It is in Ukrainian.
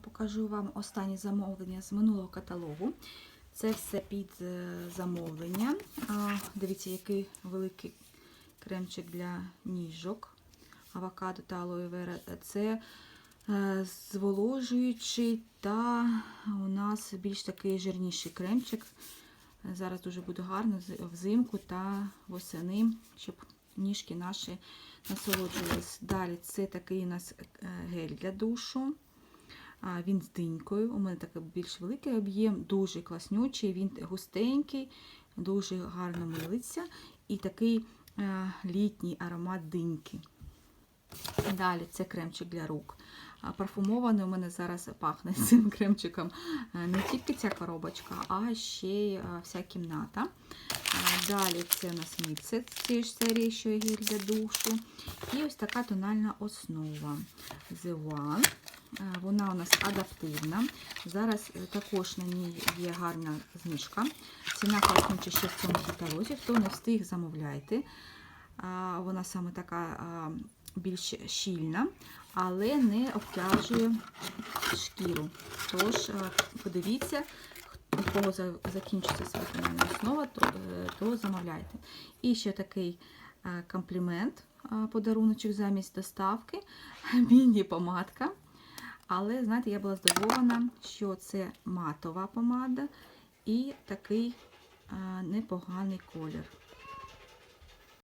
Покажу вам останні замовлення з минулого каталогу. Це все під е, замовлення. Дивіться, який великий кремчик для ніжок. Авокадо та алоєвера. Це е, зволожуючий та у нас більш такий жирніший кремчик. Зараз дуже буде гарно взимку та восени, щоб ніжки наші насолоджувались. Далі це такий у нас е, гель для душу. Він з динькою. У мене такий більш великий об'єм, дуже класнючий, він густенький, дуже гарно милиться. І такий е, літній аромат диньки. Далі це кремчик для рук. Парфумований у мене зараз пахне цим кремчиком е, не тільки ця коробочка, а ще й е, вся кімната. Далі це у нас мікс з цієї ж серії, що є гель для душу. І ось така тональна основа The One. Е, Вона у нас адаптивна. Зараз е, також на ній є гарна знижка. Ціна класнюча ще в цьому каталозі. Хто не встиг, замовляйте. Вона саме така більш щільна, але не обтяжує шкіру. Тож подивіться, у кого закінчиться своя тональна основа, то, е, то замовляйте. І ще такий комплімент, подаруночок замість доставки, міні-помадка. Але, знаєте, я була здивована, що це матова помада і такий непоганий колір.